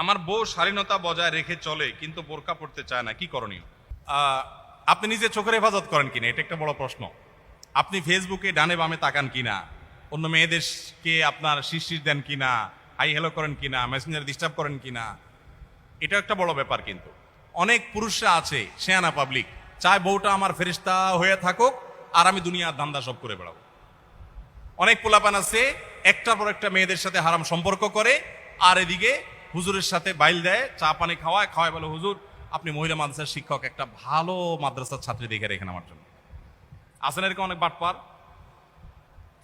আমার বউ স্বাধীনতা বজায় রেখে চলে, কিন্তু বোরকা পড়তে চায় না। কি করণীয়? আপনি নিজে চোখের হেফাজত করেন কিনা? এটা একটা বড় প্রশ্ন। আপনি ফেসবুকে ডানে বামে তাকান কিনা? অন্য মেয়েদেরকে আপনার শিরশির দেন কিনা? হাই হ্যালো করেন কিনা? মেসেঞ্জার ডিস্টার্ব করেন কিনা? এটা একটা বড় ব্যাপার কিন্তু। অনেক পুরুষরা আছে শেয়ানা পাবলিক চায় বউটা আমার ফেরিস্তা হয়ে থাকুক, আর আমি দুনিয়ার ধান্দা সব করে বেড়াবো। অনেক পোলাপান আছে, একটার পর একটা মেয়েদের সাথে হারাম সম্পর্ক করে, আর এদিকে হুজুরের সাথে বাইল দেয়, চা পানি খাওয়ায় খাওয়ায় বলে, হুজুর, আপনি মহিলা মাদ্রাসার শিক্ষক, একটা ভালো মাদ্রাসার ছাত্রী দেখে রেখেন আমার জন্য। আসেন এরকম অনেক বাটপার।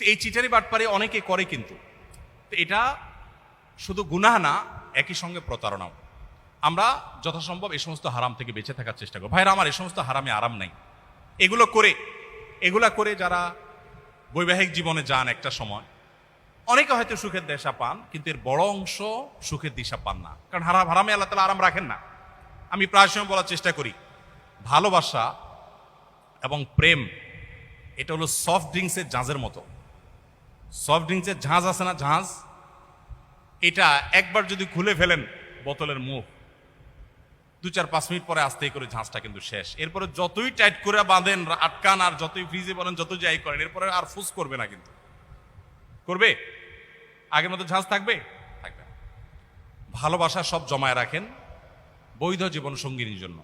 এই চিটারি বাটপারে অনেকে করে কিন্তু। এটা শুধু গুনাহ না, একই সঙ্গে প্রতারণাও। আমরা যথাসম্ভব এই সমস্ত হারাম থেকে বেঁচে থাকার চেষ্টা করব। ভাইরা আমার, এই সমস্ত হারামে আরাম নাই। এগুলো করে, এগুলা করে যারা বৈবাহিক জীবনে যান একটা সময় অনেকে হয়তো সুখের দেশা পান, কিন্তু এর বড় অংশ সুখের দিশা পান না। কারণ হারা হারামে আল্লাহ তালা আরাম রাখেন না। আমি প্রায় সময় বলার চেষ্টা করি, ভালোবাসা এবং প্রেম, এটা হলো সফট ড্রিঙ্কসের জাহাজের মতো। সফট ড্রিঙ্কসের জাহাজ আছে না জাহাজ এটা একবার যদি খুলে ফেলেন বোতলের মুখ, দু চার পাঁচ মিনিট পরে আস্তে করে ঝাঁসটা কিন্তু শেষ। এরপরে যতই টাইট করে বাঁধেন, আটকান আর যতই ফ্রিজে বলেন যত যাই করেন, এরপরে আর ফুস করবে না কিন্তু। করবে? আগের মতো ঝাঁস থাকবে? থাকবে ভালোবাসা সব জমায় রাখেন, বৈধ জীবন সঙ্গিনীর জন্য।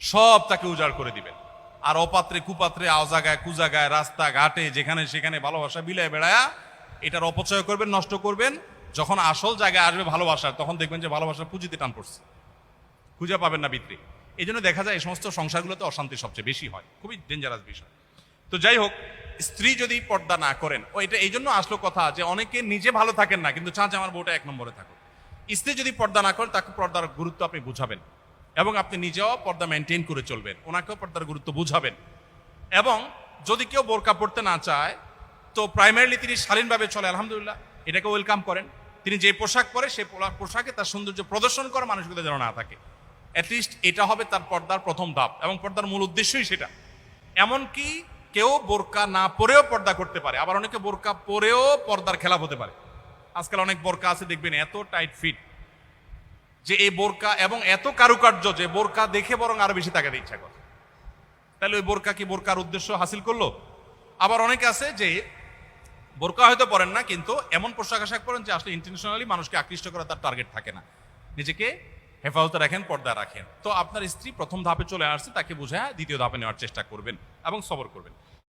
সব তাকে উজাড় করে দিবেন। আর অপাত্রে, কুপাত্রে, আওজাগায়, কুজাগায় রাস্তা ঘাটে যেখানে সেখানে ভালোবাসা বিলায় বেড়ায়া, এটার অপচয় করবেন, নষ্ট করবেন। যখন আসল জায়গায় আসবে ভালোবাসার তখন দেখবেন যে ভালোবাসার পুঁজিতে টান পড়ছে। খুঁজে পাবেন না ভিতরে এই জন্য দেখা যায় এই সমস্ত সংসারগুলোতে অশান্তি সবচেয়ে বেশি হয়। খুবই ডেঞ্জারাস বিষয়। তো যাই হোক স্ত্রী যদি পর্দা না করেন, ও এটা এই জন্য আসলো কথা যে অনেকে নিজে ভালো থাকেন না, কিন্তু যে আমার বউটা এক নম্বরে থাকুক। স্ত্রী যদি পর্দা না করেন তাকে পর্দার গুরুত্ব আপনি বুঝাবেন এবং আপনি নিজেও পর্দা মেনটেন করে চলবেন, ওনাকেও পর্দার গুরুত্ব বুঝাবেন। এবং যদি কেউ বোরকা পড়তে না চায়, তো প্রাইমারিলি তিনি শালীনভাবে চলে, আলহামদুলিল্লাহ, এটাকে ওয়েলকাম করেন। তিনি যে পোশাক পরে সেই পোশাকে তার সৌন্দর্য প্রদর্শন করা মানুষগুলো যেন না থাকে। অ্যাটলিস্ট এটা হবে তার পর্দার প্রথম ধাপ এবং পর্দার মূল উদ্দেশ্যই সেটা। এমনকি কেউ বোরকা না পরেও পর্দা করতে পারে। আবার অনেকে বোরকা পরেও পর্দার খেলাপ হতে পারে। আজকাল অনেক বোরকা আছে, দেখবেন এত টাইট ফিট যে এই বোরকা এবং এত কারুকার্য যে বোরকা দেখে বরং আরও বেশি তাকাতে ইচ্ছা করে। তাহলে ওই বোরকা কি বোরকার উদ্দেশ্য হাসিল করল? আবার অনেকে আছে যে বোরকা হয়তো পরেন না, কিন্তু এমন পোশাক আশাক পরেন যে আসলে ইন্টারন্যাশনালি মানুষকে আকৃষ্ট করা তার টার্গেট থাকে না। নিজেকে হেফাজতে রাখেন, পর্দা রাখেন। তো আপনার স্ত্রী প্রথম ধাপে চলে আসছে, তাকে বুঝায় দ্বিতীয় ধাপে নেওয়ার চেষ্টা করবেন এবং সবর করবেন।